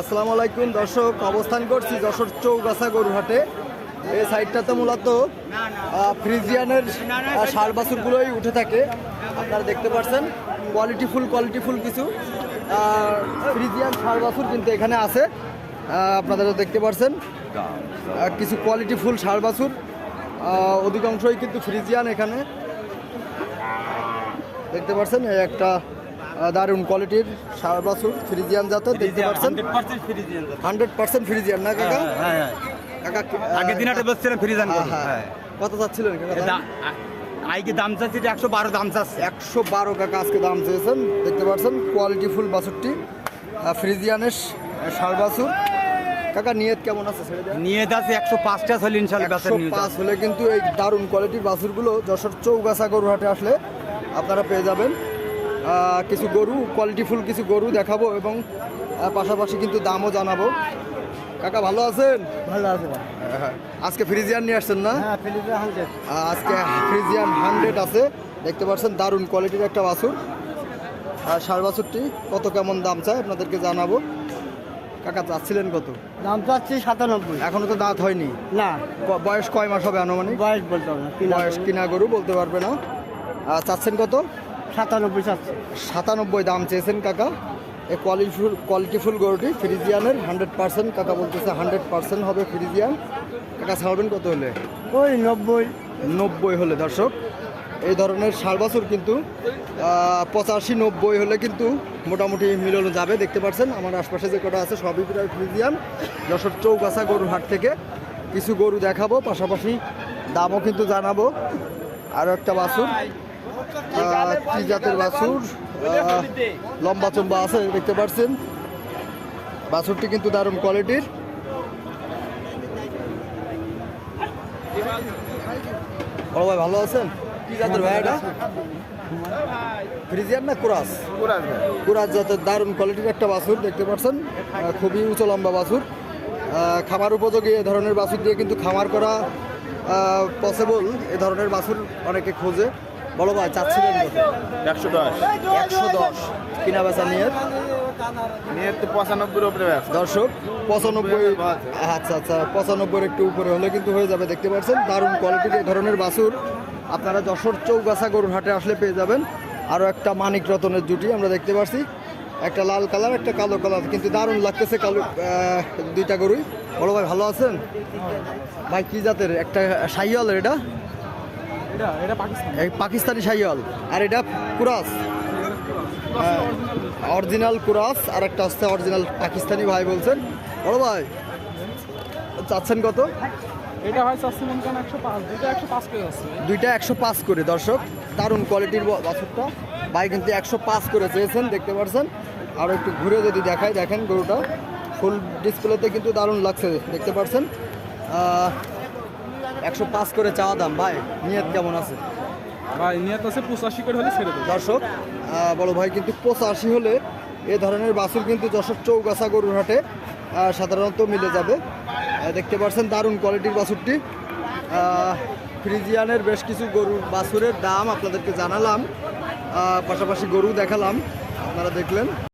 আসসালামু আলাইকুম দর্শক অবস্থান করছি যশোর চৌগাছা গরুহাটে। এই সাইডটাতে মূলত ফ্রিজিয়ানের সার ষাঁড় বাছুরগুলোই উঠে থাকে আপনারা দেখতে পাচ্ছেন কোয়ালিটিফুল কোয়ালিটিফুল কিছু। ফ্রিজিয়ান ষাঁড় বাছুর কিন্তু এখানে আছে আপনারা দেখতে পাচ্ছেন কিছু কোয়ালিটিফুল বাছুর আহ, অধিকাংশই কিন্তু ফ্রিজিয়ান এখানে। দেখতে পাচ্ছেন একটা দারুণ কোয়ালিটির ষাঁড় বাছুর ফ্রিজিয়ান জাতের দেখতে পাচ্ছেন? হান্ড্রেড পার্সেন্ট ফ্রিজিয়ান না কাকা? কাকা কি- আগে দিন একটা বসছিলাম ফ্রিজান হ্যাঁ, হ্যাঁ। কত যাচ্ছিলেন কাকা আইকে দাম চাচ্ছি একশো বারো দাম চাচ্ছে? একশো বারো কাকা আজকে দাম চেয়েছেন। দেখতে পাচ্ছেন কোয়ালিটি ফুল বাছুরটি। ফ্রিজিয়ানের ষাঁড় বাছুর। কাকা নিয়ত কেমন আছে ছেড়ে দেন? নিয়ে যাচ্ছে একশো পাঁচটা চলে ইনশাল্লাহ একশো পাঁচ হলে কিন্তু এই দারুণ কোয়ালিটির বাছুরগুলো যশোর চৌগাছা গরুহাটে আসলে আপনারা পেয়ে যাবেন। কিছু গরু কোয়ালিটিফুল কিছু গরু দেখাবো এবং পাশাপাশি কিন্তু দামও জানাব। কাকা ভালো আছেন? ভালো আছে ভাই। হ্যাঁ, আজকে ফ্রিজিয়ান নিয়ে আসছেন না? হ্যাঁ আজকে ফ্রিজিয়ান হান্ড্রেড আছে। দেখতে পাচ্ছেন দারুণ কোয়ালিটির একটা বাছুর। আর ষাড় বাছুরটি কত কেমন দাম চায় আপনাদেরকে জানাব। কাকা চাচ্ছিলেন কত? দাম চাচ্ছি সাতানব্বই। এখনও তো দাঁত হয়নি? না। বয়স কয় মাস হবে আনুমানিক? বয়স বলতে হবে বয়স কিনা গরু বলতে পারবে না। আর চাচ্ছেন কত? সাতানব্বই চাচ্ছি। সাতানব্বই দাম চেয়েছেন কাকা। এই কোয়ালিটিফুল কোয়ালিটিফুল গরুটি ফ্রিজিয়ানের হান্ড্রেড পার্সেন্ট কাকা বলতেছে হান্ড্রেড পার্সেন্ট হবে ফ্রিজিয়ান। কাকা ছাড়বেন কত হলে? ওই নব্বই। নব্বই হলে দর্শক। এই ধরনের ষাড় বাছুর কিন্তু পঁচাশি নব্বই হলে কিন্তু মোটামুটি মিলানো যাবে। দেখতে পাচ্ছেন আমার আশপাশে যে কটা আছে সবই প্রায় ফ্রিজিয়ান। যশোর চৌগাছা গরুর হাট থেকে কিছু গরু দেখাবো পাশাপাশি দামও কিন্তু জানাব। আরও একটা বাছুর। কি জাতের বাছুর? লম্বা চম্বা আছে দেখতে পাচ্ছেন বাছুরটি কিন্তু দারুণ কোয়ালিটির বড় ভাই ভালো আছেন? কি জাতের ভাই এটা? ফ্রিজিয়ান না কুরাস? কুরাস জাতের দারুণ কোয়ালিটির একটা বাছুর দেখতে পাচ্ছেন খুবই উঁচু লম্বা বাছুর। খামার উপযোগী এ ধরনের বাছুর দিয়ে কিন্তু খামার করা পসিবল এ ধরনের বাছুর অনেকে খোঁজে। বড় ভাই চাচ্ছিলেন একশো দশ। একশো দশ। কিনা বেচা নিয়ে দর্শক পঁচানব্বই আচ্ছা আচ্ছা পঁচানব্বইয়ের একটু উপরে হলে কিন্তু হয়ে যাবে দেখতে পাচ্ছেন? দারুণ কোয়ালিটির ধরনের বাছুর আপনারা যশোর চৌগাছা গরুর হাটে আসলে পেয়ে যাবেন। আরও একটা মানিক রতনের জুটি আমরা দেখতে পাচ্ছি একটা লাল কালার একটা কালো কালার কিন্তু দারুণ লাগতেছে কালো দুইটা গরুই। বড় ভাই ভালো আছেন? ভাই কি জাতের? একটা সাইয়াল এটা? পাকিস্তানি। সাইয়াল আর এটা কুরাস। অরিজিনাল কুরাস আর একটা হচ্ছে অরিজিনাল পাকিস্তানি ভাই বলছেন। বড় ভাই চাচ্ছেন কত? এটা হয় একশো পাঁচ দুইটা একশো পাঁচ করে যাচ্ছে। দুইটা একশো পাঁচ করে দর্শক। দারুণ কোয়ালিটির বাছুরটা। ভাই কিন্তু একশো পাঁচ করে চেয়েছেন দেখতে পাচ্ছেন আর একটু ঘুরে যদি দেখাই দেখেন গরুটা। ফুল ডিসপ্লেতে কিন্তু দারুণ লাগছে দেখতে পাচ্ছেন একশো পাঁচ করে চাওয়া দাম। ভাই নিয়ত কেমন আছে? ভাই নিয়ত আছে পঁচাশি করে হলে ছেড়ে দর্শক বড় ভাই কিন্তু পঁচাশি হলে এ ধরনের বাছুর কিন্তু যশোর চৌগাছা গরুর হাটে সাধারণত মিলে যাবে। দেখতে পাচ্ছেন দারুণ কোয়ালিটির বাছুরটি। ফ্রিজিয়ানের বেশ কিছু গরুর বাছুরের দাম আপনাদেরকে জানালাম। পাশাপাশি গরু দেখালাম। আপনারা দেখলেন।